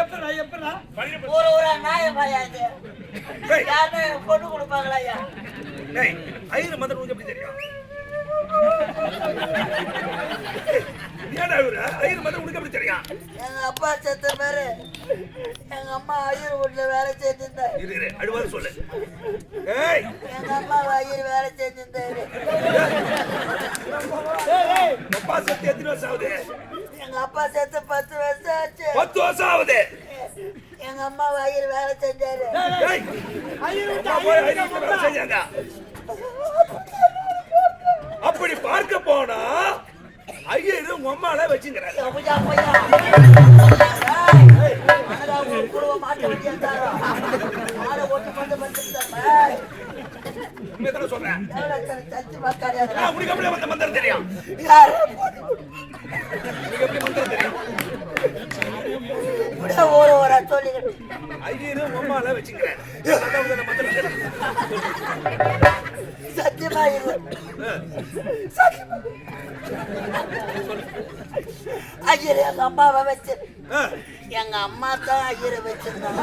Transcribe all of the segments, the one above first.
எப்படா எப்படா? ஒரு ஒரு நாயம் ஐயா இது? ஏய், யாருன்னா எனக்கு பொண்ணு கொடுப்பாங்களா ஐயா? ஏய், ஐயர் மந்திரம் உனக்கு எப்படி தெரியும்? ஏன்டா இவரு? ஐயர் மந்திரம் உனக்கு எப்படி தெரியும்? எங்க அப்பா செத்த பேரு எங்க அம்மா ஐயர் வீட்டுல வேலை செஞ்சிருந்தாரு. இரு இரு அழுவாது சொல்லு. ஏய். எங்க அம்மா ஐயர் வேலை செஞ்சிருந்தாரு. அப்பா சத்தி எத்தனை வருஷம் ஆகுது? எங்க அப்பா செத்து பத்து வருஷம் ஆச்சு. பத்து வருஷம் ஆகுது. எங்க அம்மா ஐயர் வேலை செஞ்சாரு. அப்படி பார்க்க போனா ஐயர் உங்க அம்மால வச்சுங்கிறாரு சொல்றேன். எவ்வளவு ச- சச்சு பார்க்காதே. ஆ, உனக்கு எப்படி அந்த மந்திரம் தெரியும் யாரு? உனக்கு எப்படி மந்திரம் தெரியும் ஒரு ஒரு சொல்லிக்கிட்டு. ஐயர் உங்க அம்மால வச்சுங்கிறாரு அதான் உனக்கு அந்த மந்திரம் தெரியும் சத்தியமா இது. ஐயர் எங்க அம்மாவை வச்சு. எங்க அம்மா தான் ஐயரை வச்சிருந்தாங்க.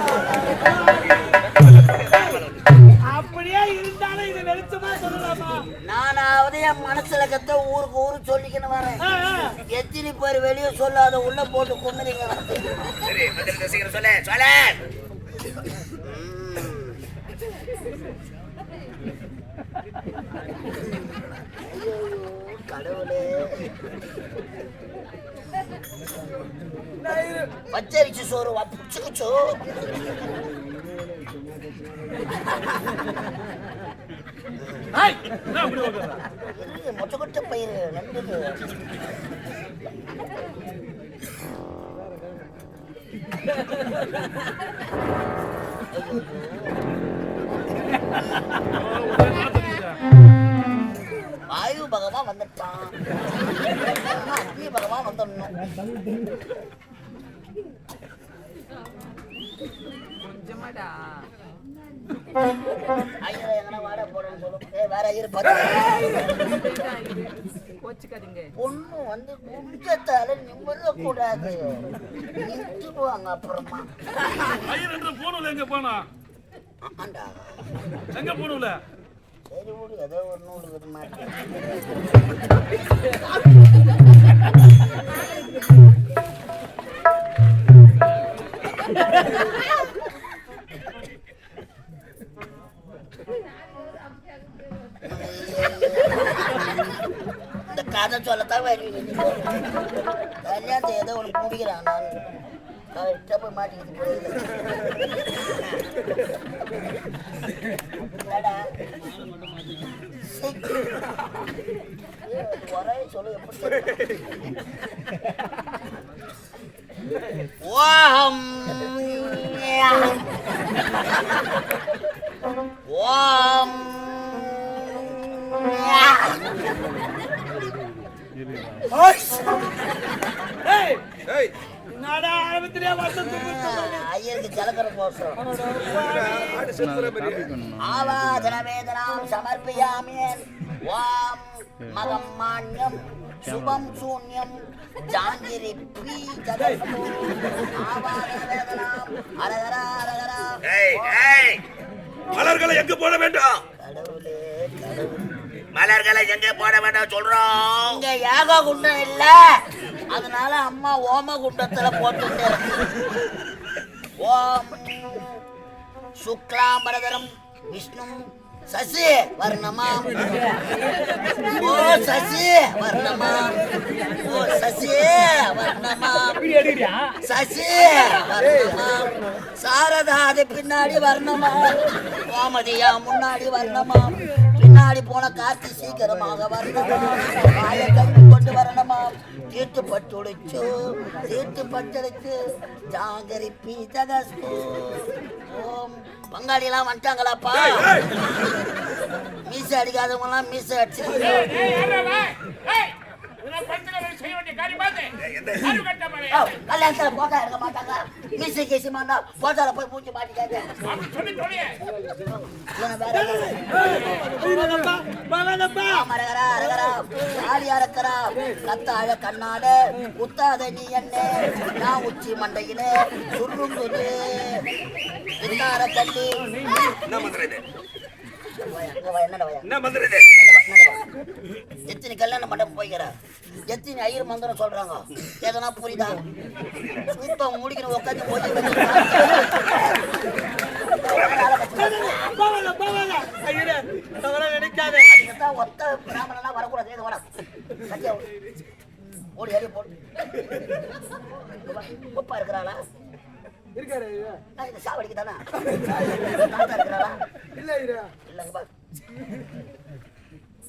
அப்படியே இருந்தாலும் இது வெளிச்சமா சொல்லலாமா நானாவது என் மனசுல கத்த ஊருக்கு ஊரு சொல்லிக்கின்னு வரேன். எத்தனை பேர் வெளியே சொல்லாத உள்ள போட்டு கொண்டுறீங்க சரி மந்திரத்தை சீக்கிரம் சொல்லு சொல்லு. கடவுளே. பச்சரிச்சு சோறு வச்சுக்குச்சோ மொச்சக்கொட்டை பயிர் நன்றது வாயு பகவான் வந்துட்டான். அக்னி பகவான் வந்துடணும். பார்த்து பொண்ணு வந்து குஞ்சத்தால நிம்மத கூடாது நின்றுடுவாங்க அப்புறமா. ஐயர் என்ற போனூல எங்க போனா? ஆண்டா எங்க போனூல சரி ஏதோ ஒரு நூல் விட மாட்டேன் கரெக்டாக போய் மாட்டிக்கிட்டு போயிருந்தேன் என்னடா? சிக். ஏய், ஒரே சொல்லு எப்படி தெரியும்? ஓம் ஓம் ஏய் ஐயருக்கு ஜலகர சமர்ப்பயாமி. வாம் மகம் மான்யம் சுபம் சூன்யம் ஜாங்கிரி பீ ஜகத்து ஆவாதன வேதனாம் அரகரா அரகரா. ஏய் ஏய் மலர்களை எங்க போட வேண்டும்? கடவுளே கடவுளே. மலர்களை எங்க போட வேண்டும் சொல்றோம்? இங்க யாக குண்டம் இல்ல. அதனால அம்மா ஓம குண்டத்துல போட்டு ஓம் சுக்லாம்பரதரம் விஷ்ணு சசி வர்ணமாம் ஓ சசி வர்ணமா. ஓ சசி வர்ணமா. சசி வர்ணமா. சாரதா அது பின்னாடி வர்ணமா. கோமதியா முன்னாடி வர்ணமாம் பின்னாடி போன காத்து சீக்கிரமாக வரணுமாம் வாயை கழுவி கொண்டு வரணுமா. தீர்த்து பட்டுடைச்சு தீர்த்து பட்டுடைச்சு ஜாகரி பீதகஸ்து ஓம் பங்காளி எல்லாம் வந்துட்டாங்களாப்பா மீசை அடிக்காதவங்க எல்லாம் மீசை அடிச்சு கல்யாணத்துல போட்டா எடுக்க மாட்டாங்க. மீசை கேசி மாட்டா. போட்டால போய் மூஞ்சி மாட்டிக்காது கத்தாழ கண்ணாட. குத்தாத நீ என்ன? நான் உச்சி மண்டையில சுருங்கு இன்னார தள்ளி. என்ன மந்திரம் என்ன மந்திரம் எத்தனை கல்யாணம் மண்டபம் போய்க்கிற? எத்தனை ஐயர் மந்திரம் சொல்றாங்க. எதனா புரியுதா? சூத்தம் முடிக்கணும் உட்காந்து போய் நினைக்காத அதுக்குத்தான் ஒத்த பிராமணனா வரக்கூடாது. இது வர ஓடி. ஏறி போடு குப்பா இருக்கிறாளா? இருக்காரு நான் இந்த சாவடிக்கு தானே? இருக்கிறாளா? இல்ல பா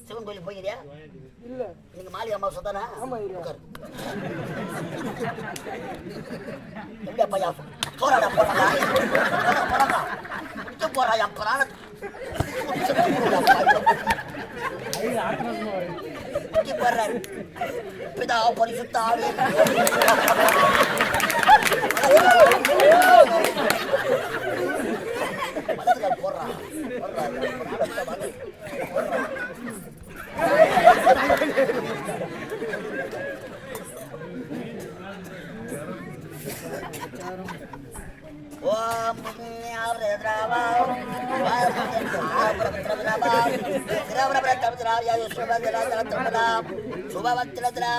சிவன் கோயில் போயிருக்கியா இல்ல. நீங்க மாலி அம்மா சொத்தானா ஆமா. உட்காரு. எப்படியா பையா போராடா போறாடா போறாடா. விட்டு போறா என் பிராண பிதா பரிசுத்த ஆவி மதத்துல போடுறா போடுறா என் பிராணத்தை வந்து ஓம் ஞாபகத்ராவா சுபவத்திரத்ரா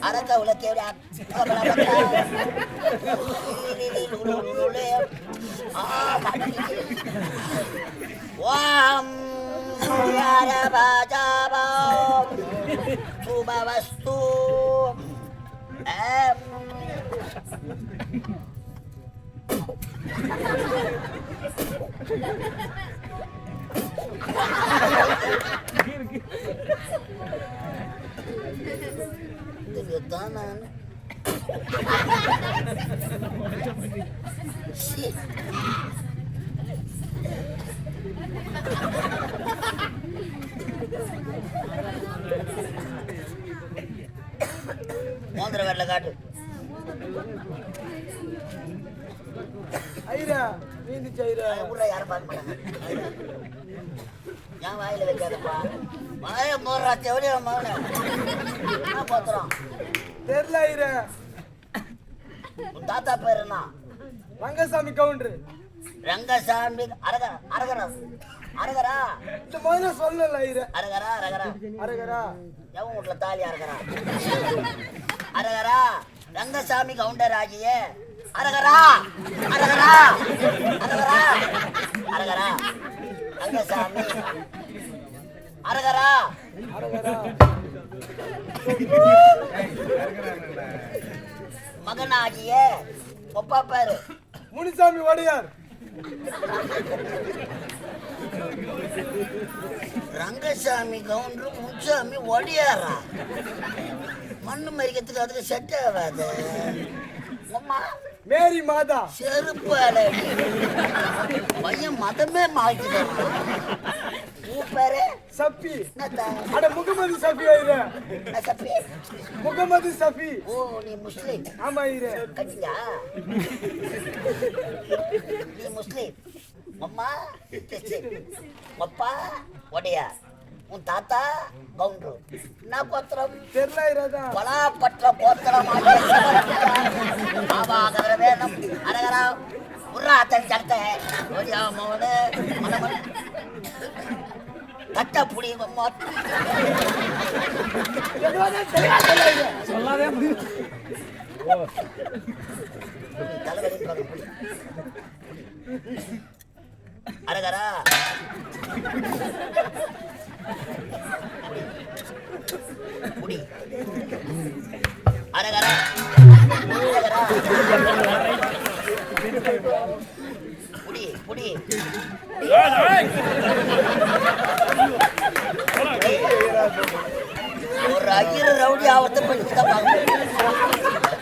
அரக்க உலக்கேவிட ஓம் யாரபாஜாபா சுபவஸ்து ஆம். இதுதான் நான் சி. மோதிர வரல காட்டு ஐயா நீந்திச்சு ஐயா ஊர்ல யாரும் பார்க்க மாட்டாங்க. என் வாயில வைக்காதப்பா. வாய மோர்றா தெவடியா மகன என்ன போத்துறோம் தெரியல ஐயா உன் தாத்தா பேர் என்ன? ரங்கசாமி கவுண்டர். ரங்கசாமி அரகரா அரகரா. அரகரா? இந்த முதல்ல சொல்லல ஐயா அரகரா அரகரா? அரகரா. எவன் வீட்டுல தாலி அரகரா. அரகரா? ரங்கசாமி கவுண்டர் ஆகிய அரகரா? அரகரா? அரகரா? அரகரா? அரகரா மகனாகிய ஒப்பா பேரு முனிசாமி வடியார். ரங்கசாமி கவுண்டரு முன்சாமி ஒடியாரா மண்ணு மறிக்கிறதுக்கு அதுக்கு செட் ஆகாது. அம்மா மேரி மாதா. செருப்பு அலடி. பையன் மதமே சப்பி என்னத்தா? அட முகமது சஃபி என்ன சப்பி முகமது சஃபி. ஓ நீ முஸ்லீம். ஆமா ஐயா கட்டியா? நீ முஸ்லீம். அம்மா அப்பா ஒடையா உன் தாத்தா கவுண்டரு. என்ன கோத்திரம்? தெரியல பலாப்பற்ற கோத்திரமாக பாபாகர வேணும் அரகரா உர்ரா தன் சட்டை ஒடியா மோனு மனமன் புடி அரகரா ரவுடி ஆவத்தை பண்ணி தான் பார்க்கணும்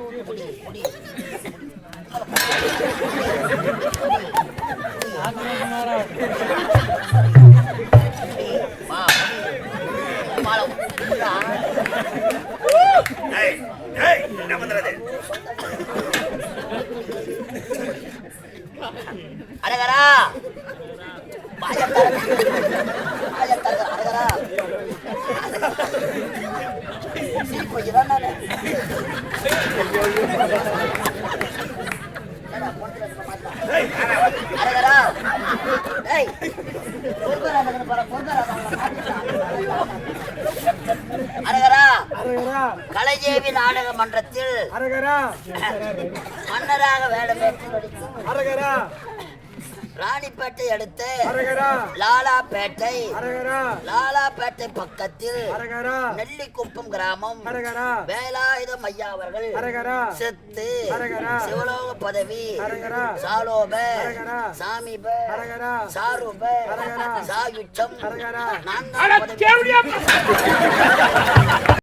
புடி புடி புடி வா புடி மாலை ஏய், என்ன பண்றது அரகரா பாயத்தர பாயத்தர அரகரா கொஞ்சம் தான் நானு ஏய், அரகரா டேய் பொறுக்கறா மகன பாரு பொறுக்கறா அரகரா அரகரா கலைஜேவி நாடக மன்றத்தில் அரகரா மன்னராக வேடமேற்று நடிக்கும் அரகரா ராணிப்பேட்டை அடுத்து அரகரா லாலாப்பேட்டை அரகரா லாலாப்பேட்டை பக்கத்தில் அரகரா நெல்லிக்குப்பம் கிராமம் அரகரா வேலாயுதம் ஐயா அவர்கள் அரகரா செத்து அரகரா. சிவலோக பதவி அரகரா. சாலோப அரகரா. சாமிப அரகரா. சாரூப அரகரா. சாயுச்சம் அரகரா. நான்காம் பதவி